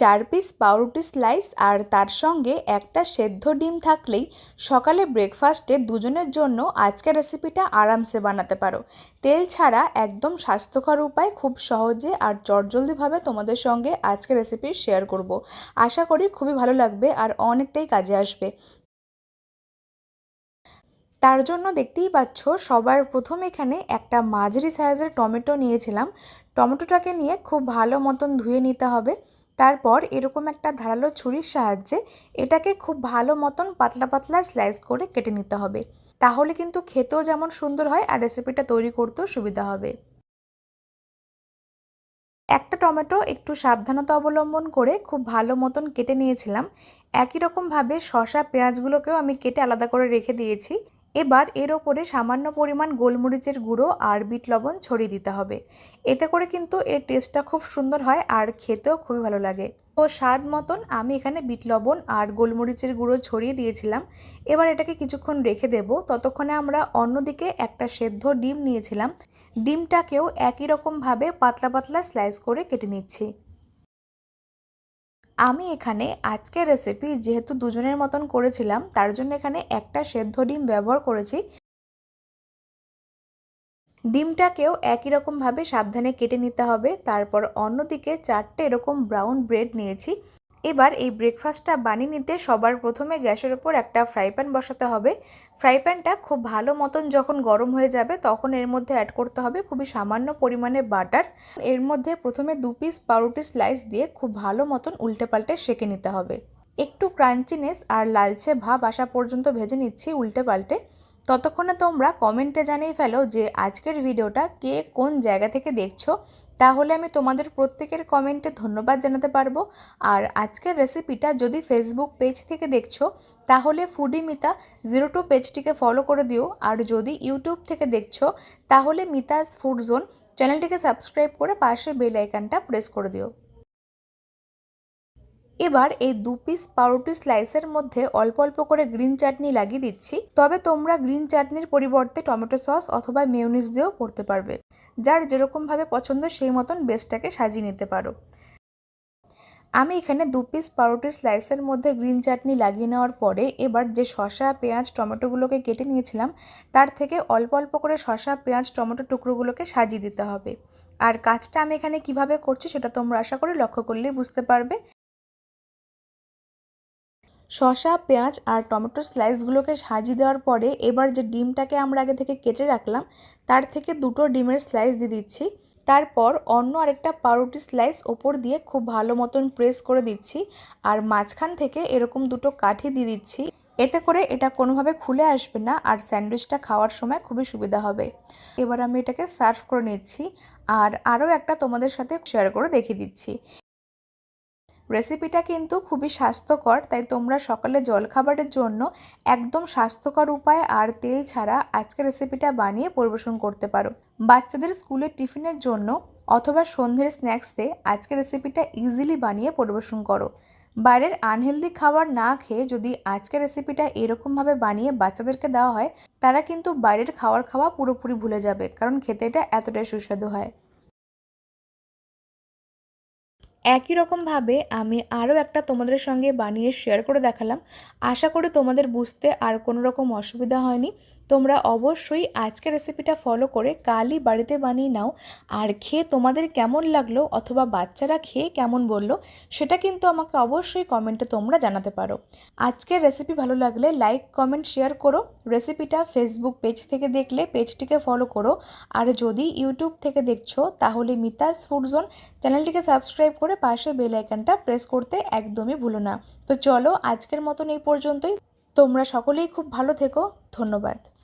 চার পিস পাউরুটি স্লাইস আর তার সঙ্গে একটা সেদ্ধ ডিম থাকলেই সকালে ব্রেকফাস্টে দুজনের জন্য আজকের রেসিপিটা আরামসে বানাতে পারো। তেল ছাড়া একদম স্বাস্থ্যকর উপায় খুব সহজে আর চটজলদিভাবে তোমাদের সঙ্গে আজকের রেসিপি শেয়ার করব। আশা করি খুবই ভালো লাগবে আর অনেকটাই কাজে আসবে। তার জন্য দেখতেই পাচ্ছ সবার প্রথম এখানে একটা মাঝারি সাইজের টমেটো নিয়েছিলাম। টমেটোটাকে নিয়ে খুব ভালো মতন ধুয়ে নিতে হবে। তারপর এরকম একটা ধারালো ছুরির সাহায্যে এটাকে খুব ভালো মতন পাতলা পাতলা স্লাইস করে কেটে নিতে হবে। তাহলে কিন্তু খেতেও যেমন সুন্দর হয় আর রেসিপিটা তৈরি করতেও সুবিধা হবে। একটা টমেটো একটু সাবধানতা অবলম্বন করে খুব ভালো মতন কেটে নিয়েছিলাম। একই রকমভাবে শশা পেঁয়াজগুলোকেও আমি কেটে আলাদা করে রেখে দিয়েছি। এবার এর ওপরে সামান্য পরিমাণ গোলমরিচের গুঁড়ো আর বিট লবণ ছড়িয়ে দিতে হবে। এতে করে কিন্তু এর টেস্টটা খুব সুন্দর হয় আর খেতেও খুবই ভালো লাগে। তো স্বাদ মতন আমি এখানে বিট লবণ আর গোলমরিচের গুঁড়ো ছড়িয়ে দিয়েছিলাম। এবার এটাকে কিছুক্ষণ রেখে দেব। ততক্ষণে আমরা অন্যদিকে একটা সেদ্ধ ডিম নিয়েছিলাম। ডিমটাকেও একই রকমভাবে পাতলা পাতলা স্লাইস করে কেটে নিচ্ছি। আমি এখানে আজকের রেসিপি যেহেতু দুজনের মতন করেছিলাম, তার জন্য এখানে একটা সেদ্ধ ডিম ব্যবহার করেছি। ডিমটাকেও একই রকমভাবে সাবধানে কেটে নিতে হবে। তারপর অন্যদিকে চারটে এরকম ব্রাউন ব্রেড নিয়েছি। এবার এই ব্রেকফাস্টটা বানিয়ে নিতে সবার প্রথমে গ্যাসের ওপর একটা ফ্রাই প্যান বসাতে হবে। ফ্রাই প্যানটা খুব ভালো মতন যখন গরম হয়ে যাবে, তখন এর মধ্যে অ্যাড করতে হবে খুবই সামান্য পরিমাণে বাটার এর মধ্যে প্রথমে দু পিস পাউরুটি স্লাইস দিয়ে খুব ভালো মতন উল্টে পাল্টে সেঁকে নিতে হবে। একটু ক্রাঞ্চিনেস আর লালচে ভাব আসা পর্যন্ত ভেজে নিচ্ছি উল্টে পাল্টে ততক্ষণে তোমরা কমেন্টে জানিয়ে ফেলো যে আজকের ভিডিওটা কে কোন জায়গা থেকে দেখছ। তাহলে আমি তোমাদের প্রত্যেকের কমেন্টে ধন্যবাদ জানাতে পারব। আর আজকের রেসিপিটা যদি ফেসবুক পেজ থেকে দেখছ, তাহলে ফুডি মিতা জিরো টু পেজটিকে ফলো করে দিও। আর যদি ইউটিউব থেকে দেখছ, তাহলে মিতাস ফুড জোন চ্যানেলটিকে সাবস্ক্রাইব করে পাশে বেল আইকনটা প্রেস করে দিও। এবার এই দু পিস পাউরুটি স্লাইসের মধ্যে অল্প অল্প করে গ্রিন চাটনি লাগিয়ে দিচ্ছি। তবে তোমরা গ্রিন চাটনির পরিবর্তে টমেটো সস অথবা মেয়নিজ দিয়েও করতে পারবে। যার যেরকমভাবে পছন্দ সেই মতন বেসটাকে সাজিয়ে নিতে পারো। আমি এখানে দু পিস পাউরুটি স্লাইসের মধ্যে গ্রিন চাটনি লাগিয়ে নেওয়ার পরে এবার যে শশা পেঁয়াজ টমেটোগুলোকে কেটে নিয়েছিলাম, তার থেকে অল্প অল্প করে শশা পেঁয়াজ টমেটো টুকরোগুলোকে সাজিয়ে দিতে হবে। আর কাজটা আমি এখানে কীভাবে করছি সেটা তোমরা আশা করি লক্ষ্য করলেই বুঝতে পারবে। শসা, পেঁয়াজ আর টমেটোর স্লাইসগুলোকে সাজিয়ে দেওয়ার পরে এবার যে ডিমটাকে আমরা আগে থেকে কেটে রাখলাম, তার থেকে দুটো ডিমের স্লাইস দিয়ে দিচ্ছি। তারপর অন্য আরেকটা পাউরুটি স্লাইস ওপর দিয়ে খুব ভালো মতন প্রেস করে দিচ্ছি আর মাঝখান থেকে এরকম দুটো কাঠি দিয়ে দিচ্ছি। এতে করে এটা কোনোভাবে খুলে আসবে না আর স্যান্ডউইচটা খাওয়ার সময় খুবই সুবিধা হবে। এবার আমি এটাকে সার্ভ করে নিচ্ছি আর আরও একটা তোমাদের সাথে শেয়ার করে দেখিয়ে দিচ্ছি। রেসিপিটা কিন্তু খুবই স্বাস্থ্যকর, তাই তোমরা সকালে জলখাবারের জন্য একদম স্বাস্থ্যকর উপায় আর তেল ছাড়া আজকের রেসিপিটা বানিয়ে পরিবেশন করতে পারো। বাচ্চাদের স্কুলের টিফিনের জন্য অথবা সন্ধ্যের স্ন্যাক্সে আজকের রেসিপিটা ইজিলি বানিয়ে পরিবেশন করো। বাইরের আনহেলদি খাবার না খেয়ে যদি আজকের রেসিপিটা এরকমভাবে বানিয়ে বাচ্চাদেরকে দেওয়া হয়, তারা কিন্তু বাইরের খাবার খাওয়া পুরোপুরি ভুলে যাবে, কারণ খেতে এটা এতটাই সুস্বাদু হয়। একই রকমভাবে আমি আরও একটা তোমাদের সঙ্গে বানিয়ে শেয়ার করে দেখালাম। আশা করি তোমাদের বুঝতে আর কোনো রকম অসুবিধা হয়নি। তোমরা অবশ্যই আজকের রেসিপিটা ফলো করে কালই বাড়িতে বানিয়ে নাও। আর খেয়ে তোমাদের কেমন লাগল অথবা বাচ্চারা খেয়ে কেমন বলল, সেটা কিন্তু আমাকে অবশ্যই কমেন্টে তোমরা জানাতে পারো। আজকের রেসিপি ভালো লাগলে লাইক কমেন্ট শেয়ার করো। রেসিপিটা ফেসবুক পেজ থেকে দেখলে পেজটিকে ফলো করো। আর যদি ইউটিউব থেকে দেখছ, তাহলে মিতাস ফুড জোন চ্যানেলটিকে সাবস্ক্রাইব করে পাশে বেল আইকনটা প্রেস করতে একদমই ভুলো না। তো চলো আজকের মতন এই পর্যন্তই। তোমরা সকলেই খুব ভালো থেকো। ধন্যবাদ।